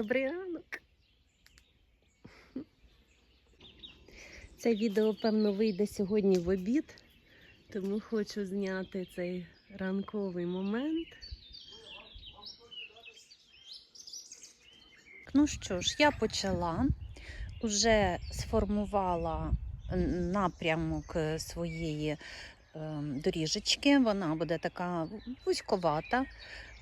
Добрий ранок. Це відео, певно, вийде сьогодні в обід, тому хочу зняти цей ранковий момент. Ну що ж, я почала, вже сформувала напрямок е, своєї доріжечки. Вона буде така вузьковата.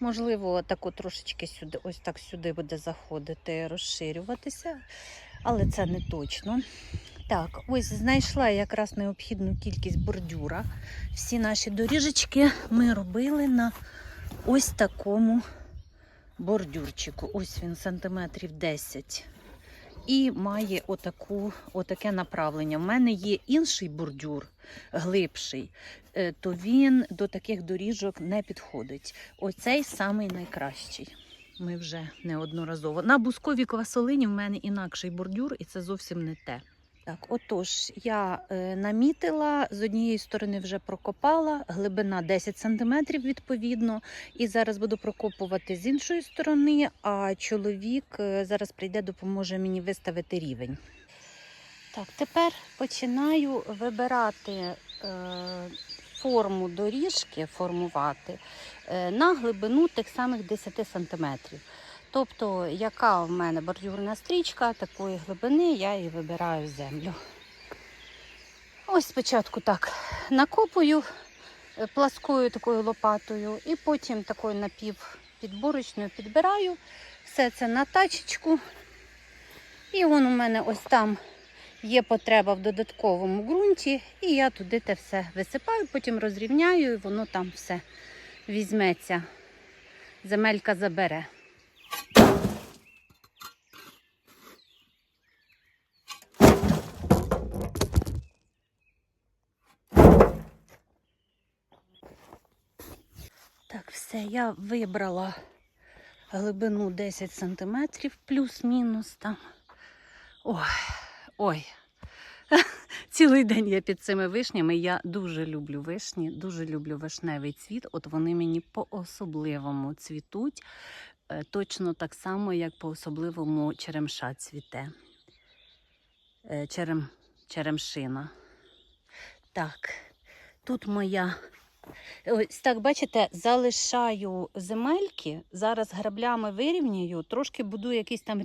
Можливо, таку трошечки сюди, ось так сюди буде заходити, розширюватися, але це не точно. Так, ось знайшла якраз необхідну кількість бордюра. Всі наші доріжечки ми робили на ось такому бордюрчику. Ось він сантиметрів 10. І має отаку, отаке направлення. У мене є інший бордюр, глибший, е, то він до таких доріжок не підходить. Оцей самий найкращий. Ми вже неодноразово. На бусковій квасолині в мене інакший бордюр, і це зовсім не те. Так, отож, я е, намітила, з однієї сторони вже прокопала, глибина 10 см відповідно. І зараз буду прокопувати з іншої сторони, а чоловік е, зараз прийде, допоможе мені виставити рівень. Так, тепер починаю вибирати е, форму доріжки, формувати е, на глибину тих самих 10 см. Тобто, яка в мене бордюрна стрічка, такої глибини я і вибираю землю. Ось спочатку так накопую е, пласкою такою лопатою, і потім такою напівпідборочною підбираю все це на тачечку. І вон у мене ось там є потреба в додатковому ґрунті, і я туди те все висипаю, потім розрівняю, і воно там все візьметься. Земелька забере. Так, все, я вибрала глибину 10 сантиметрів, плюс-мінус там. Ой, ой. Цілий день я під цими вишнями. Я дуже люблю вишні, дуже люблю вишневий цвіт. От вони мені по-особливому цвітуть. Е, Точно так само, як по-особливому черемша цвіте. Е, Черем, черемшина. Так, тут моя Ось так, бачите, залишаю земельки, зараз граблями вирівнюю, трошки буду якийсь там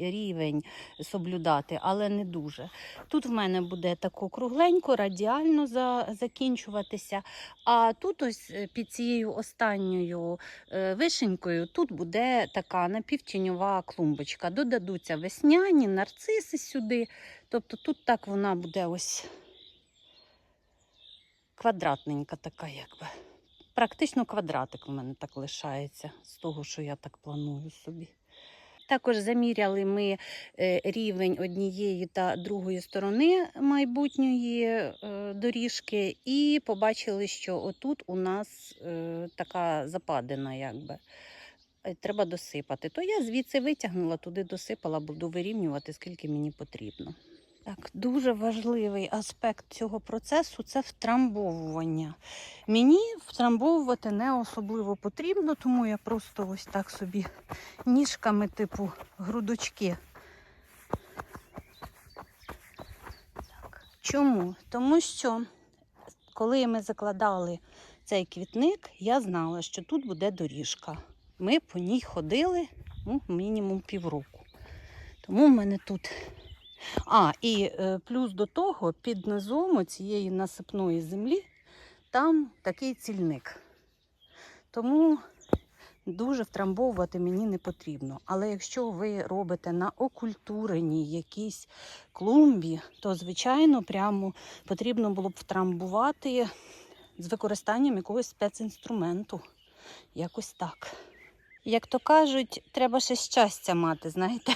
рівень, соблюдати, але не дуже. Тут в мене буде тако кругленько, радіально за, закінчуватися. А тут ось е, під цією останньою е, вишенькою тут буде така напівтіньова клумбочка. Додадуться весняні, нарциси сюди. Тобто тут так вона буде ось квадратненька така, якби. Практично квадратик у мене так лишається з того, що я так планую собі. Також заміряли ми е, рівень однієї та другої сторони майбутньої е, доріжки, і побачили, що отут у нас е, така западина, якби. Треба досипати. То я звідси витягнула, туди досипала, буду вирівнювати, скільки мені потрібно. Так, дуже важливий аспект цього процесу це втрамбовування. Мені втрамбовувати не особливо потрібно, тому я просто ось так собі ніжками, типу грудочки. Так. Чому? Тому що коли ми закладали цей квітник, я знала, що тут буде доріжка. Ми по ній ходили ну, мінімум півроку. Тому в мене тут а, і е, плюс до того, під низом цієї насипної землі там такий цільник. Тому дуже втрамбовувати мені не потрібно. Але якщо ви робите на окультуреній якійсь клумбі, то, звичайно, прямо потрібно було б втрамбувати з використанням якогось спецінструменту. Якось так. Як то кажуть, треба ще щастя мати, знаєте.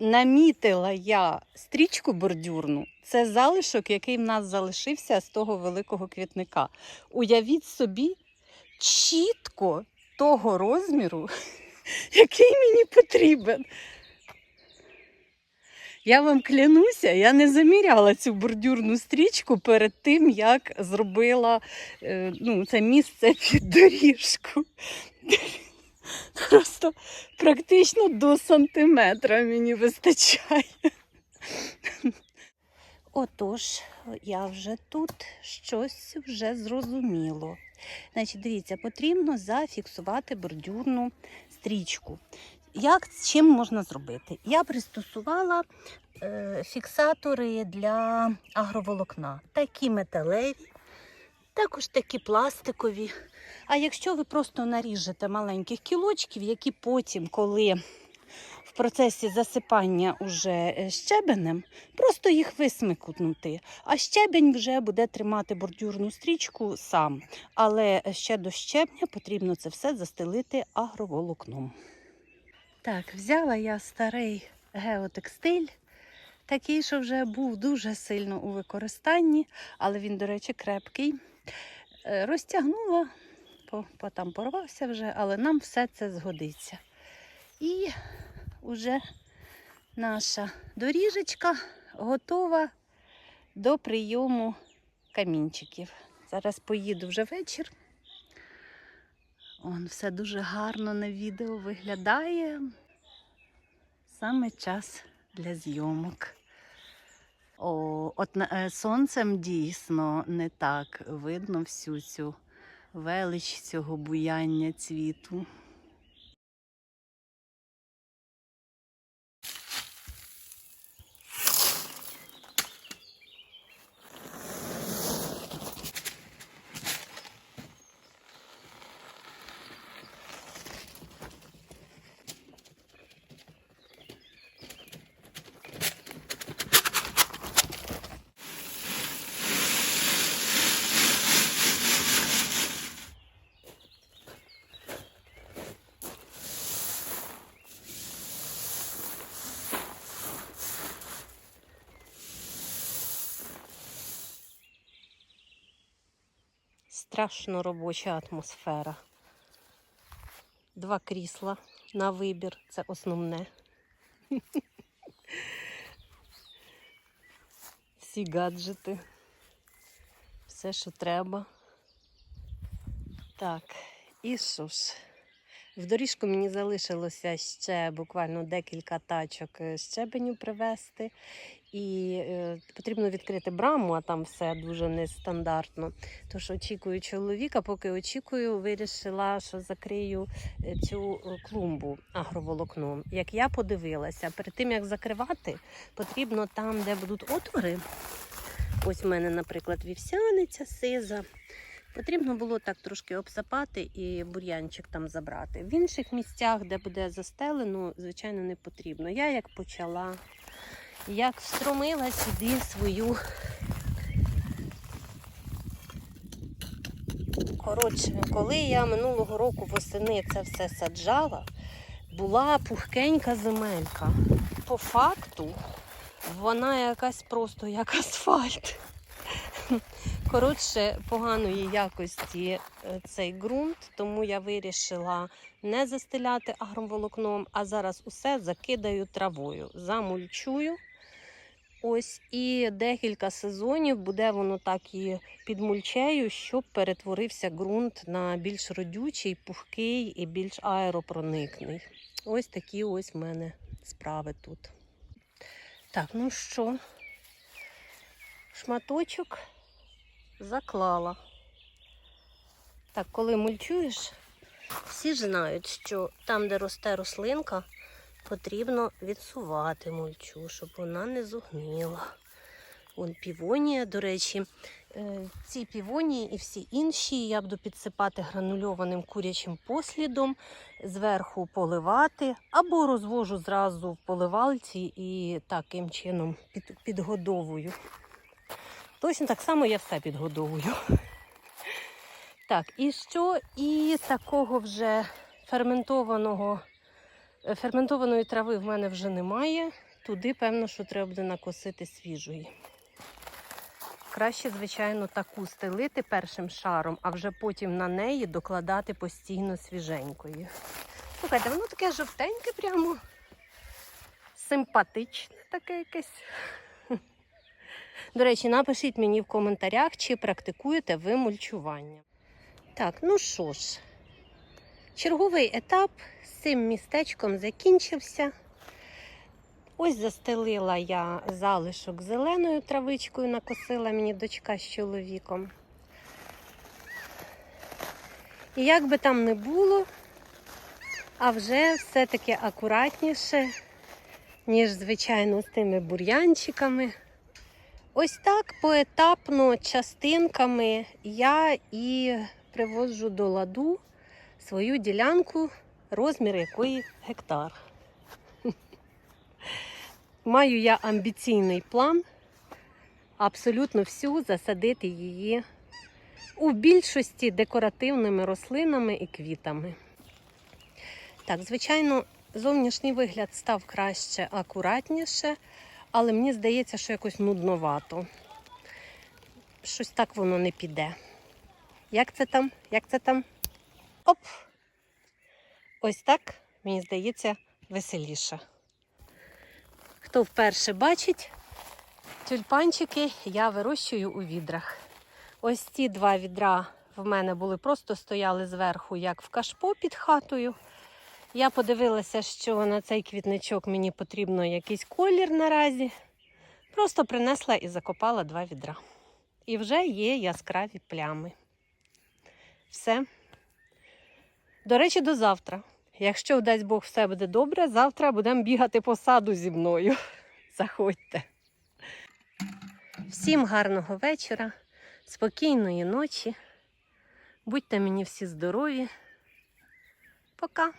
Намітила я стрічку бордюрну. Це залишок, який в нас залишився з того великого квітника. Уявіть собі чітко того розміру, який мені потрібен. Я вам клянуся, я не заміряла цю бордюрну стрічку перед тим, як зробила е, ну, це місце під доріжку. Просто практично до сантиметра мені вистачає. Отож, я вже тут щось вже зрозуміло. Значить, дивіться, потрібно зафіксувати бордюрну стрічку. Як чим можна зробити? Я пристосувала е, фіксатори для агроволокна. Такі металеві, також такі пластикові. А якщо ви просто наріжете маленьких кілочків, які потім, коли в процесі засипання уже е, щебенем, просто їх висмикнути. А щебень вже буде тримати бордюрну стрічку сам. Але ще до щебня потрібно це все застелити агроволокном. Так, взяла я старий геотекстиль, такий, що вже був дуже сильно у використанні, але він, до речі, крепкий. Е, Розтягнула, по, по- там порвався вже, але нам все це згодиться. І вже наша доріжечка готова до прийому камінчиків. Зараз поїду вже вечір. Он все дуже гарно на відео виглядає. Саме час для зйомок. О, от е, сонцем дійсно не так видно всю цю велич цього буяння цвіту. Страшно робоча атмосфера. Два крісла на вибір це основне. Всі гаджети. Все, що треба. Так, і що ж? В доріжку мені залишилося ще буквально декілька тачок е, щебеню привезти. І е, потрібно відкрити браму, а там все дуже нестандартно. Тож очікую чоловіка, поки очікую, вирішила, що закрию е, цю е, клумбу агроволокном. Як я подивилася, перед тим як закривати, потрібно там, де будуть отвори. Ось в мене, наприклад, вівсяниця, сиза. Потрібно було так трошки обсапати і бур'янчик там забрати. В інших місцях, де буде застелено, звичайно, не потрібно. Я як почала, як встромила сюди свою. Коротше, коли я минулого року восени це все саджала, була пухкенька земелька. По факту вона якась просто як асфальт. Коротше, поганої якості е, цей ґрунт, тому я вирішила не застеляти агроволокном, а зараз усе закидаю травою, замульчую. Ось і декілька сезонів буде воно так і під мульчею, щоб перетворився ґрунт на більш родючий, пухкий і більш аеропроникний. Ось такі ось в мене справи тут. Так, ну що, шматочок заклала. Так, коли мульчуєш, всі знають, що там, де росте рослинка, потрібно відсувати мульчу, щоб вона не зогніла. Вон півонія, до речі, е, ці півонії і всі інші я буду підсипати гранульованим курячим послідом, зверху поливати, або розвожу зразу в поливалці і таким чином підгодовую. Точно так само я все підгодовую. Так, і що? І такого вже ферментованого, е, ферментованої трави в мене вже немає. Туди, певно, що треба буде накосити свіжої. Краще, звичайно, таку стелити першим шаром, а вже потім на неї докладати постійно свіженької. Слухайте, воно таке жовтеньке прямо. Симпатичне таке якесь. До речі, напишіть мені в коментарях, чи практикуєте ви мульчування. Так, ну що ж, Черговий етап з цим містечком закінчився. Ось застелила я залишок зеленою травичкою, накосила мені дочка з чоловіком. І як би там не було, а вже все-таки акуратніше, ніж, звичайно, з тими бур'янчиками. Ось так поетапно, частинками я і приводжу до ладу свою ділянку, розмір якої гектар. Маю я амбіційний план абсолютно всю засадити її у більшості декоративними рослинами і квітами. Так, звичайно, зовнішній вигляд став краще, акуратніше, але мені здається, що якось нудновато. Щось так воно не піде. Як це там? Як це там? Оп! Ось так, мені здається, веселіше. Хто вперше бачить, тюльпанчики я вирощую у відрах. Ось ці два відра в мене були просто стояли зверху, як в кашпо під хатою. Я подивилася, що на цей квітничок мені потрібно якийсь колір наразі. Просто принесла і закопала два відра. І вже є яскраві плями. Все. До речі, до завтра. Якщо дасть Бог все буде добре, завтра будемо бігати по саду зі мною. Заходьте. Всім гарного вечора, спокійної ночі. Будьте мені всі здорові. Пока.